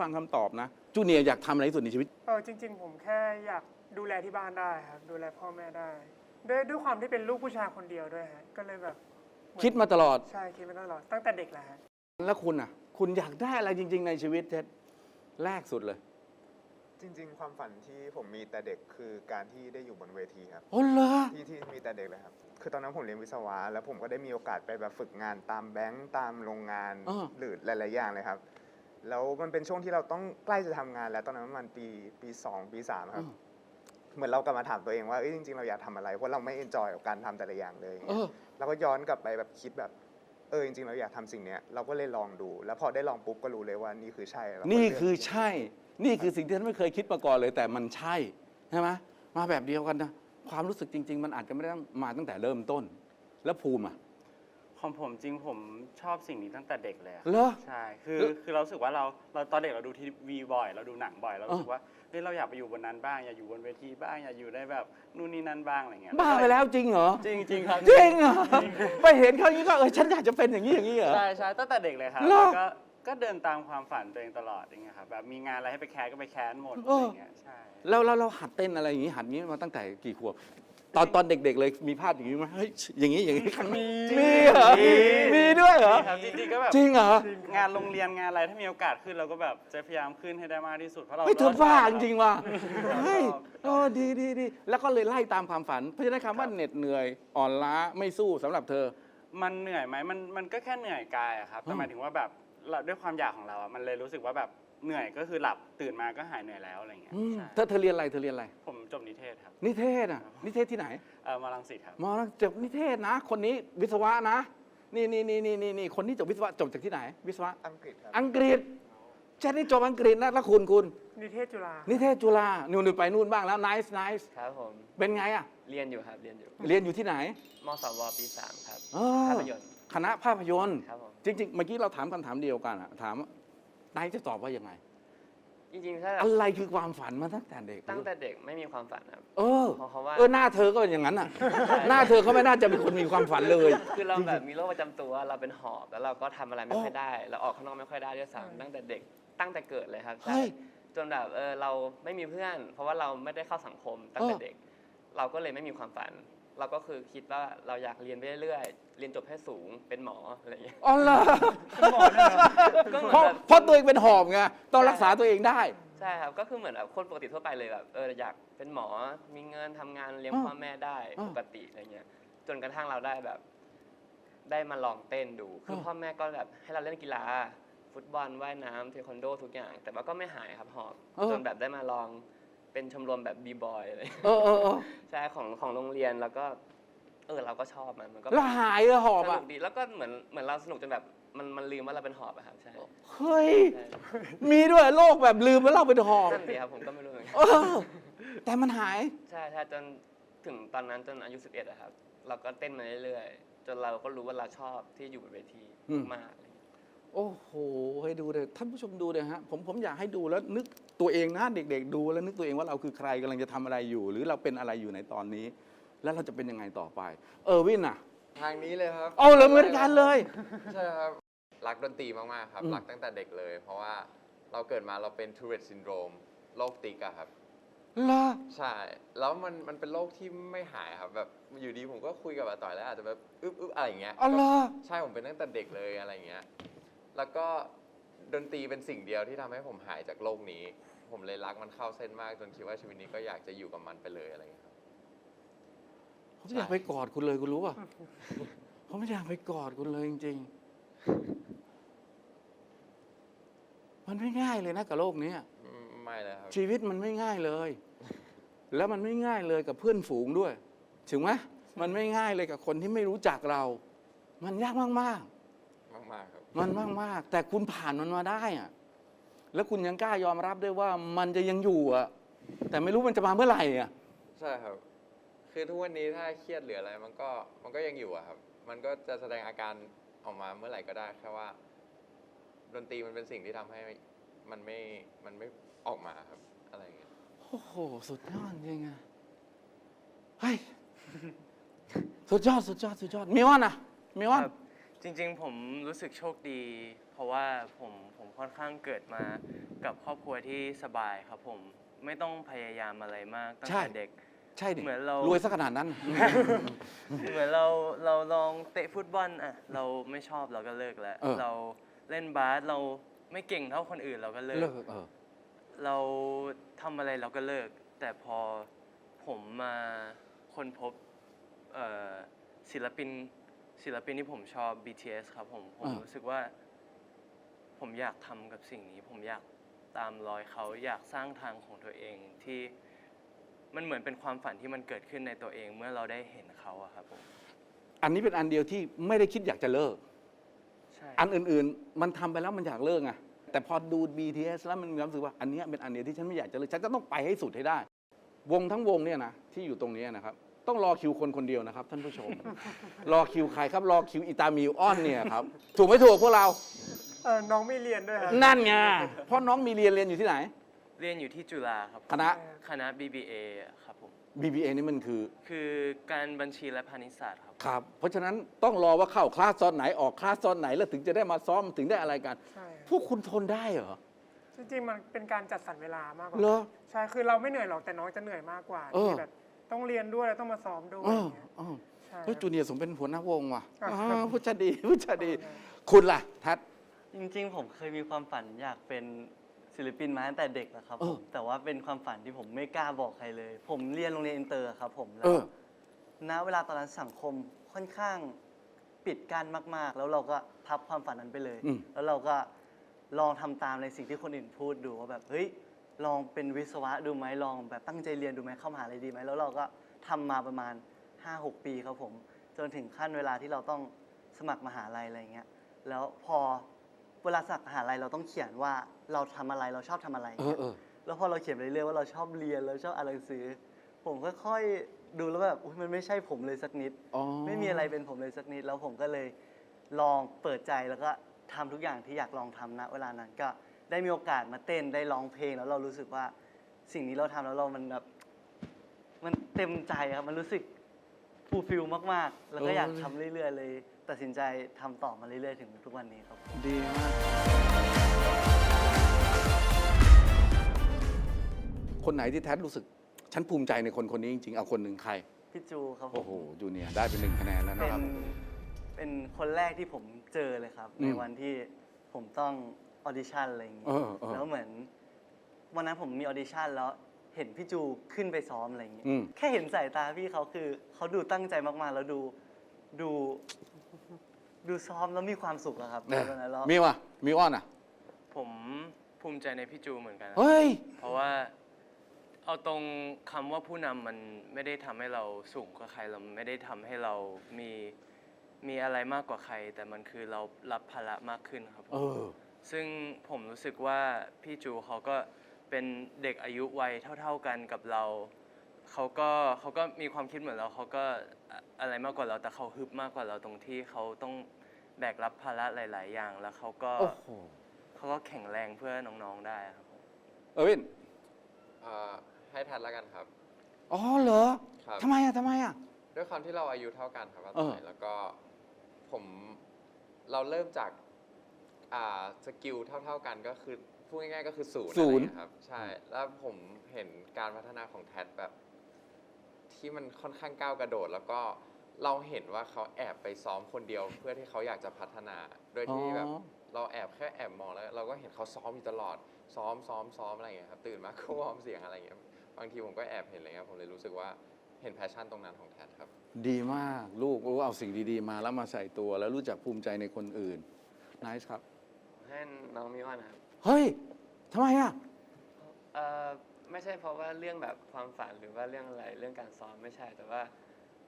ฟังคำตอบนะ จูเนียร์อยากทำอะไรที่สุดในชีวิต เออจริง ๆ ผมแค่อยากดูแลที่บ้านได้ครับ ดูแลพ่อแม่ได้ ด้วยด้วยความที่เป็นลูกผู้ชายคนเดียวด้วยฮะก็เลยแบบเหอนคิดมาตลอด ใช่คิดมาตลอดตั้งแต่เด็กแหละฮะแล้วคุณอะ คุณอยากได้อะไรจริง ๆ ในชีวิตเท็ดแรกสุดเลยจริง ๆ ความฝันที่ผมมีแต่เด็กคือการที่ได้อยู่บนเวทีครับ โอ้เหรอ ที่ที่มีแต่เด็กเลยครับ คือตอนนั้นผมเรียนวิศวะ แล้วผมก็ได้มีโอกาสไปแบบฝึกงานตามแบงก์ตามโรงงานอ่า หรือหลาย ๆ อย่างเลยครับ แล้วมันเป็นช่วงที่เราต้องใกล้จะทำงานแล้วตอนนั้นประมันปีปีสองปีสามครับ เหมือนเรากลับมาถามตัวเองว่าเอ้ยจริงๆเราอยากทำอะไรเพราะเราไม่เอนจอยกับการทำแต่ละอย่างเลยเออ เราก็ย้อนกลับไปแบบคิดแบบเออจริงๆเราอยากทำสิ่งเนี้ยเราก็เลยลองดู แล้วพอได้ลองปุ๊บก็รู้เลยว่านี่คือใช่เราก็นี่เลืกคือใช่ นี่คือสิ่งที่ฉันไม่เคยคิดมาก่อนเลย แต่มันใช่ใช่ไหมมาแบบเดียวกันนะ ความรู้สึกจริง ๆ มันอาจจะไม่ได้มาตั้งแต่เริ่มต้น แล้วภูมิอะ ของผมจริงผมชอบสิ่งนี้ตั้งแต่เด็กเลยอะเหรอ ใช่คือแล้วคือเรารู้สึกว่าเราเราตอนเด็กเราดูทีวีบ่อย เราดูหนังบ่อยเรารู้สึกว่าเฮ้ยเราอยากไปอยู่บนนั้นบ้าง อยากอยู่บนเวทีบ้างอยากอยู่ได้แบบนู่นนี่นั่นบ้างอะไรเงี้ยบ้าไปแล้วจริงเหรอ จริงจริงครับจริงเหรอไปเห็นเขาอย่างนี้ก็เออฉันอยากจะเป็นอย่างนี้อย่างนี้เหรอ ใช่ใช่ตั้งแต่เด็กเลยครับเหรอแล้วก็ก็เดินตามความฝันตัวเองตลอดอย่างเงี้ยครับแบบมีงานอะไรให้ไปแคสก็ไปแคสหมดเออะไรอเงี้ยใช่แล้วแล้วเราหัดเต้นอะไรอย่างนี้หัดนี้มาตั้งแต่กี่ขวบ ตอนตอนเด็กๆเลยมีภาพอย่างนี้ไหมเฮ้ยอย่างนี้อย่างนี้ครั้งมีมีเหรอมีด้วยเหรอครับจริงๆก็แบบจริงเหรองานโรงเรียนงานอะไรถ้ามีโอกาสขึ้นเราก็แบบจะพยายามขึ้นให้ได้มากที่สุดเพราะเราเฮ้ยเธอชบบ้าจริงๆว่ะเราเฮ้ยชอบเออดีดีดีแล้วก็เลยไล่ตามความฝัน เพราะฉะนั้นคำว่าเหน็ดเหนื่อยอ่อนล้าไม่สู้สำหรับเธอ มันเหนื่อยไหมมันมันก็แค่เหนื่อยกายอะครับแต่อืมหมายถึงว่าแบบ เราด้วยความอยากของเราอะมันเลยรู้สึกว่าแบบเหนื่อยก็คือหลับตื่นมาก็หายเหนื่อยแล้วอะไรเงี้ยอืมใช่เธอเธอเรียนอะไรเธอเรียนอะไร ผมจบนิเทศครับนิเทศอะ นิเทศที่ไหน เออมาลังสิตครับ มอจบนิเทศนะ คนนี้วิศวะนะ นี่นี่นี่นี่นี่นี่คนนี้จบวิศวะจบจากที่ไหน วิศวะ อังกฤษครับ อังกฤษเจนนี่จบอังกฤษนะแล้วคุณคุณ นิเทศจุฬานิเทศจุฬานู่นๆไปนู่นบ้างแล้ว nice nice ครับผม เป็นไงอะ เรียนอยู่ครับ เรียนอยู่ เรียนอยู่ที่ไหนมสวปีสามครับ เออภาพยนตร์ คณะภาพยนตร์ ครับผม จริง ๆ เมื่อกี้เราถามคำถามเดียวกันอะถามว่านายจะตอบว่ายังไง จริงๆ ถ้าอะไรคือความฝันมาตั้งแต่เด็ก ตั้งแต่เด็กไม่มีความฝันครับ เออ เพราะเขาว่า เออหน้าเธอก็เป็นอย่างนั้นอะ หน้าเธอเขาไม่น่าจะเป็นคนมีความฝันเลย คือเราแบบมีโรคประจำตัวเราเป็นหอบแล้วเราก็ทำอะไรไม่ค่อยได้ เราออกข้างนอกไม่ค่อยได้ด้วยซ้ำตั้งแต่เด็กตั้งแต่เกิดเลยครับเฮ้ยใช่ จนแบบเออเราไม่มีเพื่อน เพราะว่าเราไม่ได้เข้าสังคมตั้งแต่เออเด็ก เราก็เลยไม่มีความฝัน เราก็คือคิดว่าเราอยากเรียนไปเรื่อยๆเรียนจบให้สูงเป็นหมออะไรอย่างเงี้ยอ๋อเหรอก็เหมือนเพราะแบบเพราะตัวเองเป็นหอบไงต้องรักษาตัวเองได้ ใช่ครับก็คือเหมือนแบบคนปกติทั่วไปเลยแบบเอออยากเป็นหมอมีเงินทำงานเลี้ยงอ่าพ่อแม่ได้อ่า ปกติอะไรเงี้ยจนกระทั่งเราได้แบบ ได้มาลองเต้นดู คืออาพ่อแม่ก็แบบให้เราเล่นกีฬา ฟุตบอลว่ายน้ำเทควันโดทุกอย่าง แต่ว่าก็ไม่หายครับหอบเออ จนแบบได้มาลองเป็นชมรมแบบบีบอยอะไรเออเออเออใช่ของของโรงเรียนแล้วก็เออเราก็ชอบมันมันก็แล้วหายเลยหอบสอะนุกดีแล้วก็เหมือนเหมือนเราสนุกจนแบบมันมันลืมว่าเราเป็นหอบอะครับใช่เฮ้ย ใช่มีด้วยโรคแบบลืมว่าเราเป็นหอบนั่นดีครับผมก็ไม่รู้เหมือนกัน เออแต่มันหาย ใช่ใช่จนถึงตอนนั้นจนอายุ 11อะครับ เราก็เต้นมาเรื่อยๆ จนเราก็รู้ว่าเราชอบที่อยู่บนเวทีอืม มากๆอะไรอย่างเงี้ย โอ้โห ให้ดูเลยท่านผู้ชมดูเลยฮะผมผมอยากให้ดูแล้วนึกตัวเองนะเด็ก ๆ ดูแล้วนึกตัวเองว่าเราคือใครกำลังจะทำอะไรอยู่ หรือเราเป็นอะไรอยู่ในตอนนี้ แล้วเราจะเป็นยังไงต่อไป เออวินอะ ทางนี้เลยครับเอาเลยเหมือนกันเลย ใช่ครับ รักดนตรีมาก ๆ ครับ อืม รักตั้งแต่เด็กเลย เพราะว่าเราเกิดมาเราเป็นทูเรตซินโดรมโรคติกอะครับ เหรอ ใช่ แล้วมันมันเป็นโรคที่ไม่หายครับ แบบอยู่ดีผมก็คุยกับอาต่อยแล้วอาจจะแบบอึ๊บอึ๊บอะไรอย่างเงี้ยอ๋อเหรอ ใช่ผมเป็นตั้งแต่เด็กเลยอะไรอย่างเงี้ย แล้วก็ดนตรีเป็นสิ่งเดียวที่ทำให้ผมหายจากโรคนี้ ผมเลยรักมันเข้าเส้นมากจนคิดว่าชีวิตนี้ก็อยากจะอยู่กับมันไปเลยอะไรอย่างเงี้ยครับ ผมอยากไปกอดคุณเลยคุณรู้ป่ะ ผมไม่อยากไปกอดคุณเลยจริงๆ มันไม่ง่ายเลยนะกับโลกนี้อืมไม่เลยครับ ชีวิตมันไม่ง่ายเลย แล้วมันไม่ง่ายเลยกับเพื่อนฝูงด้วย ถึงไหมมันไม่ง่ายเลยกับคนที่ไม่รู้จักเรา มันยากมากมากๆครับๆ มันมากๆแต่คุณผ่านมันมาได้อะแล้วคุณยังกล้ายอมรับด้วยว่ามันจะยังอยู่อะแต่ไม่รู้มันจะมาเมื่อไหร่อะใช่ครับ คือทุกวันนี้ถ้าเครียดหรืออะไรมันก็มันก็ยังอยู่อะครับ มันก็จะแสดงอาการออกมาเมื่อไหร่ก็ได้แค่ว่า ดนตรีมันเป็นสิ่งที่ทำให้มันไม่มันไม่ออกมาครับอะไรอย่างเงี้ยโอ้โห สุดยอดจริงอะเฮ้ย สุดยอดสุดยอดสุดยอดมีวันอะมีวันครับ จริงๆ ผมรู้สึกโชคดี เพราะว่าผมผมค่อนข้างเกิดมากับครอบครัวที่สบายครับผมไม่ต้องพยายามอะไรมากตั้งใช่ แต่เด็ก ใช่ดิเหมือนเราร วยสักขนาดนั้น เหมือนเราเราลองเตะฟุตบอลอะเราไม่ชอบเราก็เลิกแล้วเออ เราเล่นบาสเราไม่เก่งเท่าคนอื่นเราก็เลิเลิกกเออ เราทำอะไรเราก็เลิก แต่พอผมมาค้นพบเอ่อศิลปิน ศิลปินที่ผมชอบ BTS ครับผม ผมอ่ารู้ รู้สึกว่า ผมอยากทำกับสิ่งนี้ ผมอยากตามรอยเขาอยากสร้างทางของตัวเองที่มันเหมือนเป็นความฝันที่มันเกิดขึ้นในตัวเองเมื่อเราได้เห็นเขาอะครับผมอันนี้เป็นอันเดียวที่ไม่ได้คิดอยากจะเลิก ใช่อันอื่นๆ มันทำไปแล้วมันอยากเลิกไงแต่พอดู BTS แล้วมันมีความรู้สึกว่าอันเนี้ยเป็นอันเดียวที่ฉันไม่อยากจะเลิกฉันจะต้องไปให้สุดให้ได้ วงทั้งวงเนี่ยนะที่อยู่ตรงเนี้ยนะครับ ต้องรอคิวคนคนเดียวนะครับ ท่านผู้ชม รอคิวใครครับรอคิวอิตามิวออนเนี่ยครับถูกไม่ถูกพวกเรา เออน้องไม่เรียนด้วยครับนั่นไงเพราะน้องมีเรียนเรียนอยู่ที่ไหน เรียนอยู่ที่จุฬาครับผมคณะ คณะ BBA อะครับผม BBA นี่มันคือคือการบัญชีและพาณิชยศาสตร์ครับ ครับ เพราะฉะนั้นต้องรอว่าเข้าคลาสตอนไหนออกคลาสตอนไหนแล้วถึงจะได้มาซ้อมถึงได้อะไรกัน ใช่พวกคุณทนได้เหรอ จริงๆมันเป็นการจัดสรรเวลามากกว่าเหรอใช่คือเราไม่เหนื่อยหรอกแต่น้องจะเหนื่อยมากกว่าเออ ที่แบบ ต้องเรียนด้วยแล้วต้องมาซ้อมด้วยเอออย่างเงี้ยเออใช่เฮ้ยจูเนียร์สมเป็นหัวหน้าวงว่ะอะอ่าผู้ชาดีผู้ชาดี คุณล่ะ ทัด จริงๆ ผมเคยมีความฝันอยากเป็นศิลปินมาตั้งแต่เด็กแล้วครับเอผอ มแต่ว่าเป็นความฝันที่ผมไม่กล้าบอกใครเลย ผมเรียนโรงเรียนอินเตอร์ครับผมแล้เอวอ ณเวลาตอนนั้นสังคมค่อนข้างปิดกั้นมากๆ แล้วเราก็พับความฝันนั้นไปเลย อืมแล้วเราก็ลองทำตามในสิ่งที่คนอื่นพูดดูว่าแบบเฮ้ย ลองเป็นวิศวะดูไหมลองแบบตั้งใจเรียนดูไหมเข้ามหาลัยดีไหมแล้วเราก็ทำมาประมาณ 5-6 ปีครับผม จนถึงขั้นเวลาที่เราต้องสมัครมหาลัยอะไรเงี้ยแล้วพอเวลาสมัครมหาลัยเราต้องเขียนว่าเราทำอะไรเราชอบทำอะไรเออเออแล้วพอเราเขียนไปเรื่อยๆว่าเราชอบเรียนเราชอบอ่านหนังสือ ผมค่อยๆดูแล้วแบบอุ๊ยมันไม่ใช่ผมเลยสักนิดอ๋อไม่มีอะไรเป็นผมเลยสักนิด แล้วผมก็เลยลองเปิดใจแล้วก็ทำทุกอย่างที่อยากลองทำนะ เวลานั้นก็ ได้มีโอกาสมาเต้นได้ร้องเพลงแล้วเรารู้สึกว่าสิ่งนี้เราทำแล้วเรามันแบบมันเต็มใจครับมันรู้สึกฟูลฟิลมาก ๆ แล้วก็อยากทำเรื่อย ๆ เลย ตัดสินใจทำต่อมาเรื่อย ๆ ถึงทุกวันนี้ครับ ดีมาก คนไหนที่แท้รู้สึก ฉันภูมิใจในคนคนนี้จริงๆ เอาคนหนึ่งใคร พี่จูครับผโอ้ม โหจูเนียร์ได้เป็นหนึ่งคะแนนแล้วเป็นะครับนเป็นคนแรกที่ผมเจอเลยครับอืมในวันที่ผมต้อง ออดิชั่นอะไรอย่างงี้เออเออ แล้วเหมือน วันนั้นผมมีออดิชั่นแล้วเห็นพี่จูขึ้นไปซ้อมอะไรอย่างงี้อืม แค่เห็นสายตาพี่เขาคือเขาดูตั้งใจมากๆ แล้วดูดู ดูซ้อมแล้วมีความสุขอะครับเนี่ยตอนนั้นแล้วมีวะมีอ้อนอะ ผมภูมิใจในพี่จูเหมือนกันนะเฮ้ย เพราะว่าเอาตรงคำว่าผู้นำมันไม่ได้ทำให้เราสูงกว่าใครเราไม่ได้ทำให้เรามีมีอะไรมากกว่าใคร แต่มันคือเรารับภาระมากขึ้นครับผมเออ ซึ่งผมรู้สึกว่าพี่จูเขาก็เป็นเด็กอายุวัยเท่า ๆกันกับเรา เขาก็เขาก็มีความคิดเหมือนเราเขาก็อะอะไรมากกว่าเราแต่เขาฮึบมากกว่าเราตรงที่เขาต้องแบกรับภาระหลาย ๆ อย่างแล้วเขาก็โอ้โหเขาก็แข็งแรงเพื่อน้องๆได้ครับผมเออวินเอ่อให้ทันแล้วกันครับ อ๋อเหรอครับ ทำไมอะทำไมอะ ด้วยความที่เราอายุเท่ากันครับอาเออต่อยแล้วก็ผมเราเริ่มจาก อ่าสกิลเท่า ๆกันก็คือพูดง่ายๆก็คือศูนย์ศูนย์ อะไรเงี้ยครับใช่แล้วผมเห็นการพัฒนาของแท็ดแบบ ที่มันค่อนข้างก้าวกระโดด แล้วก็เราเห็นว่าเขาแอบไปซ้อมคนเดียว เพื่อที่เขาอยากจะพัฒนาโดยที่แบบ อ๋อ เราแอบแค่แอบมองแล้ว เราก็เห็นเขาซ้อมอยู่ตลอดซ้อมซ้อมซ้อมอะไรอย่างเงี้ยครับตื่นมาก็วอร์มเสียงอะไรอย่างเงี้ยบางทีผมก็แอบเห็นอะไรเงี้ยผมเลยรู้สึกว่าเห็นแพชชั่นตรงนั้นของแท็ดครับ ดีมากลูกโอ้เอาสิ่งดีๆมาแล้วมาใส่ตัวแล้วรู้จักภูมิใจในคนอื่นน c e ครับ ให้น้องมิวอนนะครับเฮ้ยทำไมอะ เอ่อไม่ใช่เพราะว่าเรื่องแบบความฝันหรือว่าเรื่องอะไรเรื่องการซ้อมไม่ใช่แต่ว่า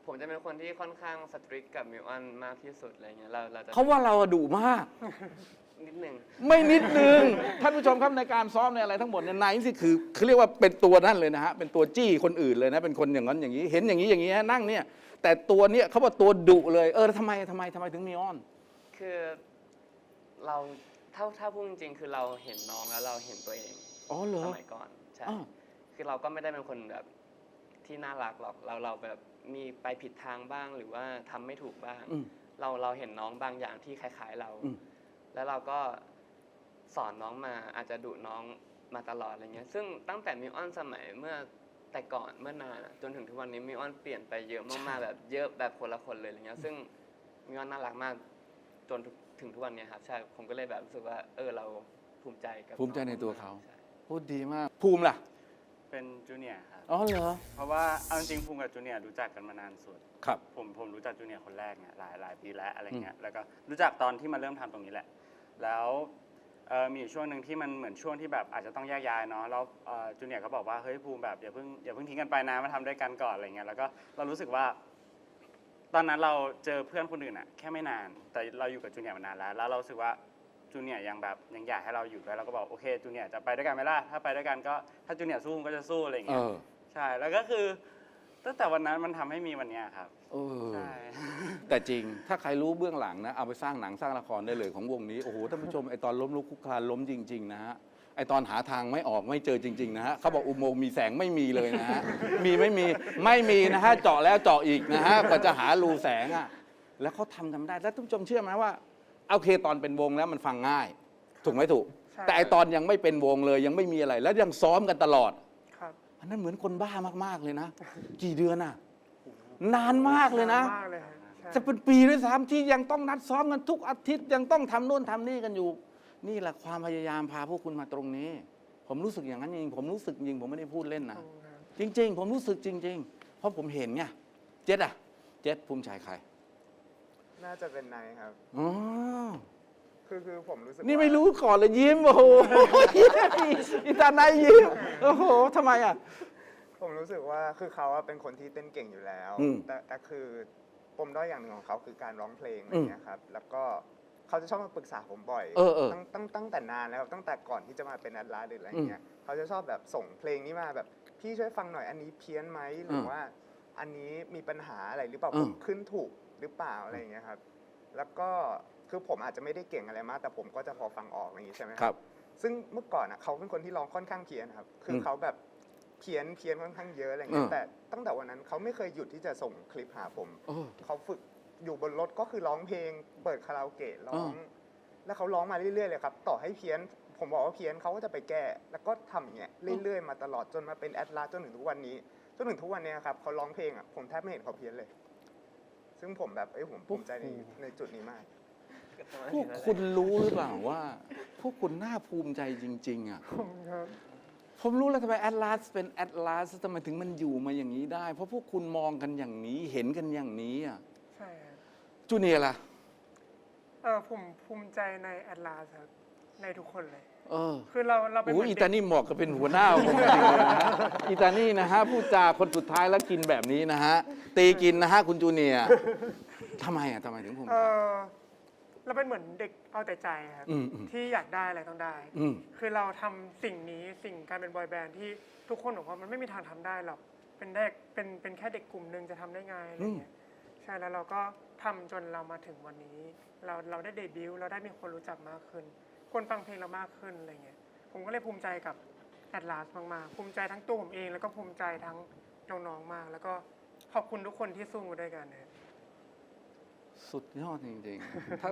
ผมจะเป็นคนที่ค่อนข้างสตริกกับมิวออนมากที่สุดอะไรเงี้ยเราเราจะเขาว่าเราอะดุมาก นิดหนึ่งไม่นิดนึง ท่านผู้ชมครับในการซ้อมในอะไรทั้งหมดเนี่ยไนท์สิคือเขาเรียกว่าเป็นตัวนั่นเลยนะฮะเป็นตัวจี้คนอื่นเลยนะเป็นคนอย่างนั้นอย่างนี้ เห็นอย่างนี้อย่างนี้ฮะนั่งเนี่ยแต่ตัวเนี้ยเขาบอกตัวดุเลย เออแล้วทำไมทำไมทำไมถึงมีอ้อน คือเรา ถ้าถ้าพูดจริงๆ คือเราเห็นน้องแล้วเราเห็นตัวเองอ๋อเหรอ สมัยก่อนใช่อ้าว คือเราก็ไม่ได้เป็นคนแบบที่น่ารักหรอกเราเราแบบมีไปผิดทางบ้างหรือว่าทำไม่ถูกบ้าง อืม เราเราเห็นน้องบางอย่างที่คล้ายๆเรา อืม แล้วเราก็สอนน้องมาอาจจะดุน้องมาตลอดอะไรเงี้ย ซึ่งตั้งแต่มิวออนสมัยเมื่อแต่ก่อนเมื่อนานอะจนถึงทุกวันนี้มิวออนเปลี่ยนไปเยอะมากๆแบบเยอะแบบคนละคนเลยอะไรเงี้ย ซึ่งมิวออนน่ารักมากจน ถึงทุกวันเนี้ยครับใช่ผมก็เลยแบบรู้สึกว่าเออเราภูมิใจกับภูมิใจในตัวเขาใช่พูดดีมาก ภูมิล่ะ เป็นจูเนียร์ครับ อ๋อเหรอ เพราะว่าเอาจริงๆภูมิกับจูเนียร์รู้จักกันมานานสุด ครับ ผมผมรู้จักจูเนียร์คนแรกเนี่ยหลายหลายปีแล้วอะไรเงี้ยแล้วก็รู้จักตอนที่มาเริ่มทำตรงนี้แหละ แล้วเอ่อมีอยู่ช่วงหนึ่งที่มันเหมือนช่วงที่แบบอาจจะต้องแยกย้ายเนาะแล้วเอ่อจูเนียร์ก็บอกว่าเฮ้ยภูมิแบบอย่าเพิ่งอย่าเพิ่งทิ้งกันไปนะมาทำด้วยกันก่อนอะไรเงี้ยแล้วก็เรารู้สึกว่า ตอนนั้นเราเจอเพื่อนคนอื่นอะแค่ไม่นาน แต่เราอยู่กับจูเนียร์มานานแล้ว แล้วเรารู้สึกว่าจูเนียร์ยังแบบยังอยากให้เราอยู่ด้วยเราก็บอกโอเคจูเนียร์จะไปด้วยกันไหมล่ะถ้าไปด้วยกันก็ถ้าจูเนียร์สู้ก็จะสู้อะไรเอเงี้ยอใช่แล้วก็คือตั้งแต่วันนั้นมันทำให้มีวันเนี้ยครับเออ ใช่ แต่จริง ถ้าใครรู้เบื้องหลังนะ เอาไปสร้างหนังสร้างละครได้เลยของวงนี้ โอ้โห ท่านผู้ชม ไอตอนล้มลุกคลุกคลานล้มจริง ๆ นะฮะ ไอตอนหาทางไม่ออกไม่เจอจริง ๆ นะฮะเขาบอกอุโมงค์มีแสงไม่มีเลยนะฮะมีไม่มีไม่มีนะฮะเจาะแล้วเจาะอีกนะฮะกว่าจะหารูแสงอะแล้วเขาทำทำได้แล้วท่านผู้ชมเชื่อไหมว่าโอเคตอนเป็นวงแล้วมันฟังง่าย ถูกไหมถูก ใช่ แต่ไอตอนยังไม่เป็นวงเลยยังไม่มีอะไร แล้วยังซ้อมกันตลอด ครับ อันนั้นเหมือนคนบ้ามากๆเลยนะ กี่เดือนน่ะนานมากเลยนะ มากเลยฮะใช่จะเป็นปีด้วยซ้ำที่ยังต้องนัดซ้อมกันทุกอาทิตย์ยังต้องทำโน่นทำนี่กันอยู่ นี่แหละความพยายามพาพวกคุณมาตรงนี้ ผมรู้สึกอย่างนั้นจริงผมรู้สึกจริงผมไม่ได้พูดเล่นนะขอบคุณครับจริง ๆ ผมรู้สึกจริง ๆ เพราะผมเห็นไงเจ็ดอะเจ็ดภูมิใจใครน่าจะเป็นนายครับอ๋อคือคือผมรู้สึกนี่ว่าไม่รู้ก่อนเลยยิ้มโอ้โหอีตาไนายยิ้มโอ้โหทำไมอะผมรู้สึกว่าคือเขาอะเป็นคนที่เต้นเก่งอยู่แล้วอืมแต่แต่คือปมด้อยอย่างหนึ่งของเขาคือการร้องเพลงอะไรอืมเงี้ยครับ แล้วก็ เขาจะชอบมาปรึกษาผมบ่อยเออเออตั้งตั้งตั้งแต่นานแล้วครับตั้งแต่ก่อนที่จะมาเป็นอัลลาหรืออะไรเงี้ยเขาจะชอบแบบส่งเพลงนี้มาแบบพี่ช่วยฟังหน่อยอันนี้เพี้ยนไหมหรือว่า อันนี้มีปัญหาอะไรหรือเปล่าอืผมมขึ้นถูกหรือเปล่าอะไรอย่างเงี้ยครับ แล้วก็คือผมอาจจะไม่ได้เก่งอะไรมาก แต่ผมก็จะพอฟังออกอย่างงี้ใช่ไหมครับ ซึ่งเมื่อก่อนอะเขาเป็นคนที่ร้องค่อนข้างเพี้ยนครับ คืออมเขาแบบเพี้ยนเพี้ยนค่อนข้างเยอะอะไรเงี้อืยม แต่ตั้งแต่วันนั้นเขาไม่เคยหยุดที่จะส่งคลิปหาผมโอ้เขาฝึก อยู่บนรถก็คือร้องเพลง เปิดคาราโอเกะร้องอ่าแล้วเขาร้องมาเรื่อยๆเลยครับ ต่อให้เพี้ยน ผมบอกว่าเพี้ยนเขาก็จะไปแก้ แล้วก็ทำอย่างเงี้ยเรื่อยๆมาตลอดจนมาเป็นแอดลาสจนถึงทุกวันนี้ จนถึงทุกวันเนี้ยครับเขาร้องเพลงอะผมแทบไม่เห็นเขาเพี้ยนเลย ซึ่งผมแบบเอ้ยผมภูมิใจในในจุดนี้มาก พวกคุณรู้หรือเปล่าว่า พวกคุณน่าภูมิใจจริง ๆ อะขอบคุณครับผมรู้แล้วทำไมแอดลาสเป็นแอดลาสทำไมถึงมันอยู่มาอย่างนี้ได้ เพราะพวกคุณมองกันอย่างนี้เห็นกันอย่างนี้อะ ใช่ครับ จูเนียร์ล่ะ เออผมภูมิใจในแอดลาสครับในทุกคนเลย เออคือเราเราเป็นโอ้เหมือนอีเด็ตากนี่เหมาะกับเป็นหัวหน้าของผมจริงๆเลยนะฮะอีตานี่นะฮะพูดจาคนสุดท้ายแล้วกินแบบนี้นะฮะ ตีกินนะฮะคุณจูเนียร์ทำไมอะทำไมถึงผม เออเราเป็นเหมือนเด็กเอาแต่ใจครับอืมอืมที่อยากได้อะไรต้องได้ อืม คือเราทำสิ่งนี้สิ่งการเป็นบอยแบนด์ที่ทุกคนบอกว่ามันไม่มีทางทำได้หรอกเป็นเด็กเป็นเป็นแค่เด็กกลุ่มหนึ่งจะทำได้ไงอะไรเงี้ยใช่แล้วเราก็ ทำจนเรามาถึงวันนี้ เราเราได้เดบิวต์เราได้มีคนรู้จักมากขึ้น คนฟังเพลงเรามากขึ้นอะไรเงี้ยผมก็เลยภูมิใจกับแอดลาสมากๆภูมิใจทั้งตัวผมเองแล้วก็ภูมิใจทั้งน้องๆมาก แล้วก็ขอบคุณทุกคนที่สู้มาด้วยกันนะสุดยอดจริงๆ